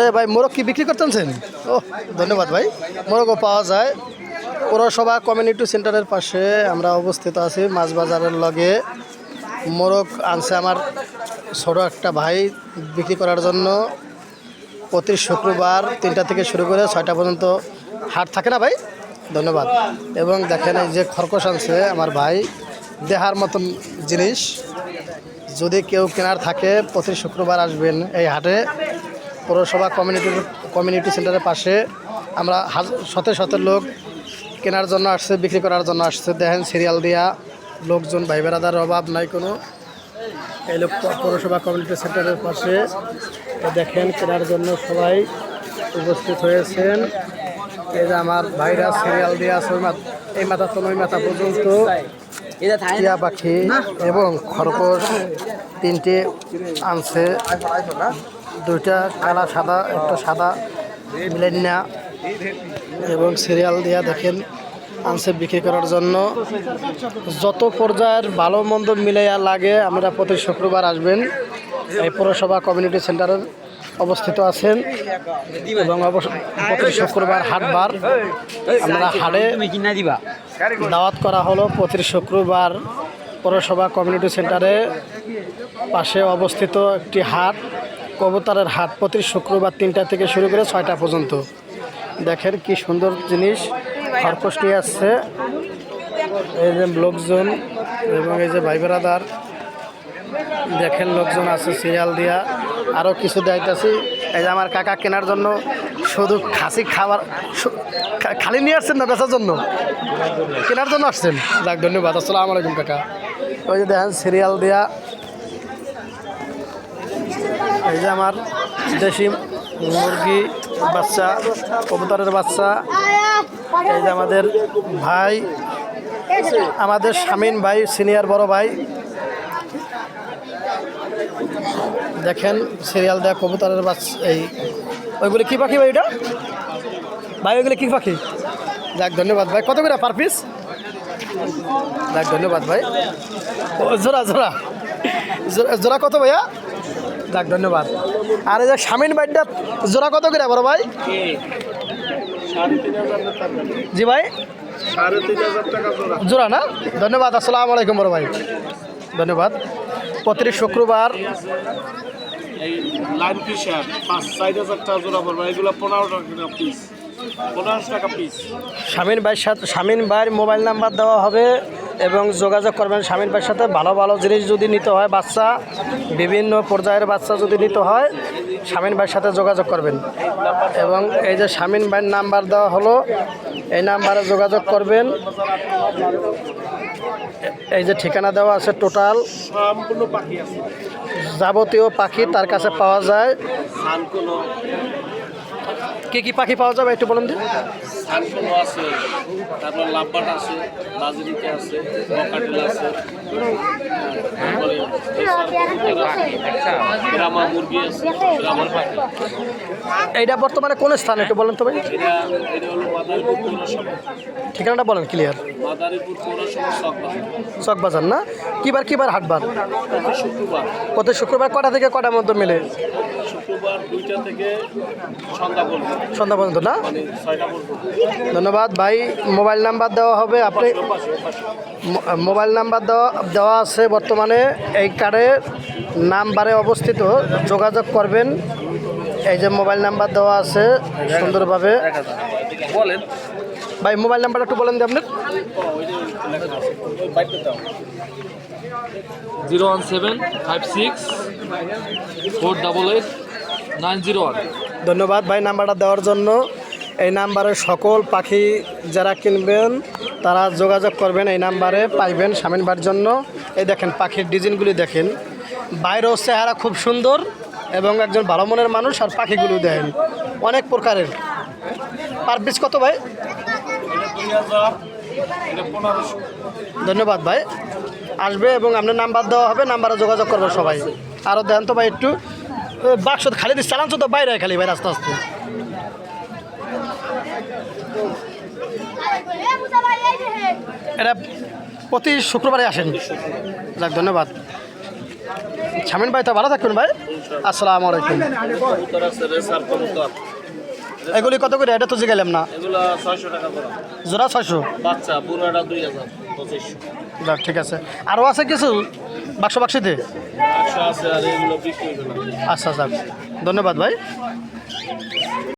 এ ভাই, মোরগ কি বিক্রি করতেছেন ও, ধন্যবাদ ভাই। মোরগও পাওয়া যায়। পৌরসভা কমিউনিটি সেন্টারের পাশে আমরা অবস্থিত আছি, মাছ বাজারের লগে। মোরগ আনছে আমার ছোট একটা ভাই, বিক্রি করার জন্য। প্রতি শুক্রবার তিনটা থেকে শুরু করে ছয়টা পর্যন্ত হাট থাকে না ভাই? ধন্যবাদ। এবং দেখেন এই যে খরকোশ আনছে আমার ভাই, দেহার মতন জিনিস। যদি কেউ কেনার থাকে, প্রতি শুক্রবার আসবেন এই হাটে। পৌরসভা কমিউনিটি কমিউনিটি সেন্টারের পাশে আমরা শত শত লোক কেনার জন্য আসছে, বিক্রি করার জন্য আসছে। দেখেন সিরিয়াল দিয়া লোকজন ভাই বেড়াদার অভাব নাই কোনো। এই লোক পৌরসভা কমিউনিটি সেন্টারের পাশে। দেখেন কেনার জন্য সবাই উপস্থিত হয়েছেন। এই যে আমার ভাইরা সিরিয়াল দিয়ে আছে এই মাথা তো ওই মাথা পর্যন্ত। টিয়া পাখি এবং খরগোশ তিনটে আনছে। দুইটা কালা, সাদা, একটা সাদা মিলেনিয়া এবং সিরিয়াল দিয়া দেখেন আনছে বিক্রি করার জন্য যত পর্যায়ের ভালো মন্দ মিলাইয়া লাগে, আমরা প্রতি শুক্রবার আসবেন। এই পৌরসভা কমিউনিটি সেন্টারের অবস্থিত আছেন এবং প্রতি শুক্রবার হাটবার আমরা হাটে দাওয়াত করা হলো। প্রতি শুক্রবার পৌরসভা কমিউনিটি সেন্টারে পাশে অবস্থিত একটি হাট। কবুতরের হাট প্রতি শুক্রবার তিনটা থেকে শুরু করে ছয়টা পর্যন্ত। দেখেন কি সুন্দর জিনিস। খরকোশ নিয়ে আসছে। এই যে লোকজন এবং এই যে ভাই বেড়াদার দেখেন লোকজন আছে সিরিয়াল দিয়া। আরও কিছু দেখাইতেছি। এই যে আমার কাকা কেনার জন্য শুধু খাসি খাবার খালি নিয়ে আসছেন না, বেচার জন্য? কেনার জন্য আসছেন? যাক, ধন্যবাদ। আসসালামু আলাইকুম, কাকা। ওই যে দেখেন সিরিয়াল দেয়া এই যে আমার দেশি মুরগি বাচ্চা, কবুতরের বাচ্চা, এই যে আমাদের ভাই, আমাদের স্বামীন ভাই, সিনিয়র বড় ভাই। দেখেন সিরিয়াল দেয়া কবুতরের বাচ্চা, এই ওইগুলি কী পাখি ভাই এটা? ভাই, ওইগুলি কী পাখি? যাক ধন্যবাদ ভাই। কত করে পার পিস যাক ধন্যবাদ ভাই। জোড়া। জোড়া- জোড়া কত ভাইয়া? যাক ধন্যবাদ। আর এই যে স্বামীন বাইকটা জোড়া কত করে বড় ভাই? জি ভাই। জোড়া। না? ধন্যবাদ আসসালামু আলাইকুম বড় ভাই। ধন্যবাদ। প্রতি শুক্রবার এই লাইন ফিশার পাঁচ চার হাজার টাকা জোড়া পড়বে এগুলো পনেরো টাকা পিস পনেরোশো টাকা পিস স্বামীন ভাইয়ের সাথে স্বামীন ভাইয়ের মোবাইল নাম্বার দেওয়া হবে এবং যোগাযোগ করবেন স্বামীর ভাইয়ের সাথে। ভালো ভালো জিনিস যদি নিতে হয়, বাচ্চা, বিভিন্ন পর্যায়ের বাচ্চা যদি নিতে হয় স্বামীন ভাইয়ের সাথে যোগাযোগ করবেন। এবং এই যে স্বামীন ভাইয়ের নাম্বার দেওয়া হলো, এই নাম্বারে যোগাযোগ করবেন। এই যে ঠিকানা দেওয়া আছে টোটাল। যাবতীয় পাখি তার কাছে পাওয়া যায়। কী কী পাখি পাওয়া যাবে একটু বলুন দিন আছে তারপর লাভবাট আছে বাজরিতে আছে বকাটেল আছে তারপরে মুরগি আছে গ্রামার পাখি। এইটা বর্তমানে কোন স্থান একটু বলেন তো ভাই? ঠিকানাটা বলেন ক্লিয়ার চকবাজার। না? কিবার কিবার হাটবার? প্রতি শুক্রবার। কটা থেকে কটার মধ্যে মেলে? শুক্রবার দুইটা থেকে সন্ধ্যা পর্যন্ত। সন্ধ্যা পর্যন্ত না? মানে ধন্যবাদ। ভাই মোবাইল নাম্বার দেওয়া হবে আপনি মোবাইল নাম্বার দেওয়া দেওয়া আছে বর্তমানে। এই কার্ডের নাম্বারে অবস্থিত। যোগাযোগ করবেন। এই যে মোবাইল নাম্বার দেওয়া আছে সুন্দরভাবে। বলেন। ভাই মোবাইল নাম্বারটা একটু বলেন দিন আপনার zero one seven five six four double eight nine zero one. ধন্যবাদ। ভাই, নাম্বারটা দেওয়ার জন্য এই নাম্বারে সকল পাখি যারা কিনবেন, তারা যোগাযোগ করবেন, এই নাম্বারে পাইবেন স্বামীনবার জন্য। এই দেখেন, পাখির ডিজাইনগুলি দেখেন। বাইরেও চেহারা খুব সুন্দর এবং একজন ভালো মনের মানুষ আর পাখিগুলো দেখেন। অনেক প্রকারের। পার পিস কত ভাই? ধন্যবাদ ভাই। আসবে এবং আপনার নাম্বার দেওয়া হবে, নাম্বারে যোগাযোগ করবে সবাই। আরও দেন তো ভাই একটু। বাক্স খালি দিচ্ছে চালান তো বাইরে খালি ভাই আস্তে আস্তে। এটা প্রতি শুক্রবারে আসেন। যাক ধন্যবাদ। ছামিন ভাই তো ভালো থাকবেন ভাই। আসসালামু আলাইকুম। এগুলি কত করে? এটা তো জিগেলাম না। জোড়া ছয়শো? বাচ্চা পুরোটা দুই হাজার। ঠিক আছে। আরও আছে কিছু বাক্স বাক্সিতে? আচ্ছা আচ্ছা ধন্যবাদ ভাই।